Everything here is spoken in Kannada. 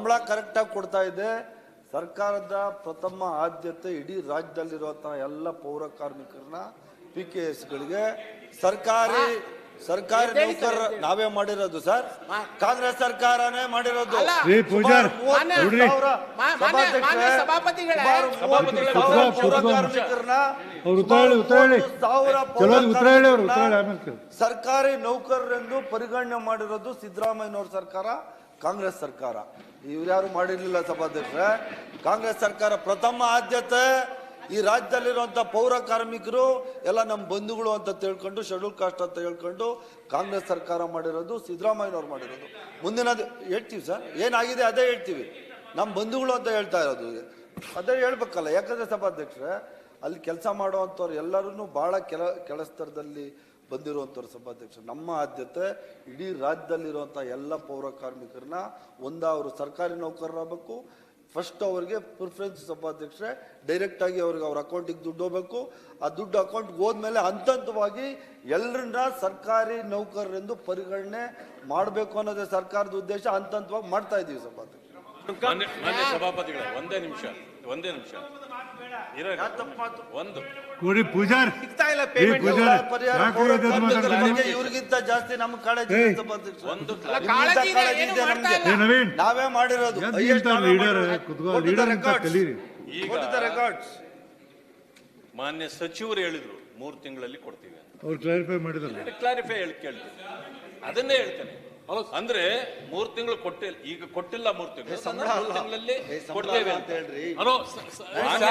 ಸಂಬಳ ಕರೆಕ್ಟಾಗಿ ಕೊಡ್ತಾ ಇದೆ. ಸರ್ಕಾರದ ಪ್ರಥಮ ಆದ್ಯತೆ ಇಡೀ ರಾಜ್ಯದಲ್ಲಿರುವಂತಹ ಎಲ್ಲ ಪೌರ ಕಾರ್ಮಿಕರನ್ನ ಪಿ ಕೆ ಎಸ್ಗಳಿಗೆ ಸರ್ಕಾರಿ ಸರ್ಕಾರಿ ನೌಕರ ನಾವೇ ಮಾಡಿರೋದು ಸರ್? ಕಾಂಗ್ರೆಸ್ ಸರ್ಕಾರನೇ ಮಾಡಿರೋದು. ಸರ್ಕಾರಿ ನೌಕರರೆಂದು ಪರಿಗಣನೆ ಮಾಡಿರೋದು ಸಿದ್ದರಾಮಯ್ಯನವ್ರ ಸರ್ಕಾರ. ಕಾಂಗ್ರೆಸ್ ಸರ್ಕಾರ. ಇವ್ರ್ಯಾರು ಮಾಡಿರ್ಲಿಲ್ಲ ಸಭಾಧ್ಯಕ್ಷರೇ? ಕಾಂಗ್ರೆಸ್ ಸರ್ಕಾರ ಪ್ರಥಮ ಆದ್ಯತೆ ಈ ರಾಜ್ಯದಲ್ಲಿರುವಂಥ ಪೌರ ಕಾರ್ಮಿಕರು, ಎಲ್ಲ ನಮ್ಮ ಬಂಧುಗಳು ಅಂತ ತಿಳ್ಕೊಂಡು, ಶೆಡ್ಯೂಲ್ ಕಾಸ್ಟ್ ಅಂತ ಹೇಳ್ಕೊಂಡು ಕಾಂಗ್ರೆಸ್ ಸರ್ಕಾರ ಮಾಡಿರೋದು, ಸಿದ್ದರಾಮಯ್ಯನವ್ರು ಮಾಡಿರೋದು. ಮುಂದಿನದು ಹೇಳ್ತೀವಿ ಸರ್. ಏನಾಗಿದೆ ಅದೇ ಹೇಳ್ತೀವಿ. ನಮ್ಮ ಬಂಧುಗಳು ಅಂತ ಹೇಳ್ತಾ ಇರೋದು. ಅದೇ ಹೇಳ್ಬೇಕಲ್ಲ. ಯಾಕಂದ್ರೆ ಸಭಾಧ್ಯಕ್ಷರೇ, ಅಲ್ಲಿ ಕೆಲಸ ಮಾಡುವಂಥವ್ರು ಎಲ್ಲರೂ ಭಾಳ ಕೆಲ ಕೆಲಸದಲ್ಲಿ ಬಂದಿರುವಂಥವ್ರು ಸಭಾಧ್ಯಕ್ಷರು. ನಮ್ಮ ಆದ್ಯತೆ ಇಡೀ ರಾಜ್ಯದಲ್ಲಿರುವಂಥ ಎಲ್ಲ ಪೌರ ಕಾರ್ಮಿಕರನ್ನ ಒಂದ ಅವರು ಸರ್ಕಾರಿ ನೌಕರರಾಗಬೇಕು. ಫಸ್ಟ್ ಅವರಿಗೆ ಪ್ರಿಫರೆನ್ಸ್ ಸಭಾಧ್ಯಕ್ಷರೇ ಡೈರೆಕ್ಟಾಗಿ ಅವ್ರಿಗೆ ಅವ್ರ ಅಕೌಂಟಿಗೆ ದುಡ್ಡು ಹೋಗ್ಬೇಕು. ಆ ದುಡ್ಡು ಅಕೌಂಟ್ಗೆ ಹೋದ್ಮೇಲೆ ಹಂತ ಹಂತವಾಗಿ ಎಲ್ಲರನ್ನ ಸರ್ಕಾರಿ ನೌಕರರೆಂದು ಪರಿಗಣನೆ ಮಾಡಬೇಕು ಅನ್ನೋದೇ ಸರ್ಕಾರದ ಉದ್ದೇಶ. ಹಂತ ಹಂತವಾಗಿ ಮಾಡ್ತಾ ಇದ್ದೀವಿ ಸಭಾಧ್ಯಕ್ಷ ಸಭಾಪತಿಗಳೇ ಒಂದೇ ನಿಮಿಷ ಒಂದೇ ನಿಮಿಷ. ಇರೋ ಒಂದು. ನೋಡಿ ಪೂಜಾರ್. ಸಿಗ್ತಾ ಇಲ್ಲ ಪೇಮೆಂಟ್ ಪರಿಹಾರ? ಇವ್ರಿಗಿಂತ ಜಾಸ್ತಿ ಕಾಳಜಿ ಒಂದು ನಮ್ಗೆ. ನಾವೇ ಮಾಡಿರೋದು. ಮಾನ್ಯ ಸಚಿವರು ಹೇಳಿದ್ರು ಮೂರು ತಿಂಗಳಲ್ಲಿ ಕೊಡ್ತೀವಿ ಅವ್ರು ಕ್ಲಾರಿಫೈ ಮಾಡಿದ್ರು. ಕ್ಲಾರಿಫೈ ಹೇಳಿ ಕೇಳ್ತೀವಿ ಅದನ್ನೇ ಹೇಳ್ತೇನೆ. ಅಂದ್ರೆ ಮೂರ್ ತಿಂಗಳು ಕೊಟ್ಟಿಲ್ಲ ಈಗ ಕೊಟ್ಟಿಲ್ಲ ಮೂರ್ ತಿಂಗಳು. ಕೊಡ್ತೇವೆ ಅಂತ ಹೇಳ್ರಿ.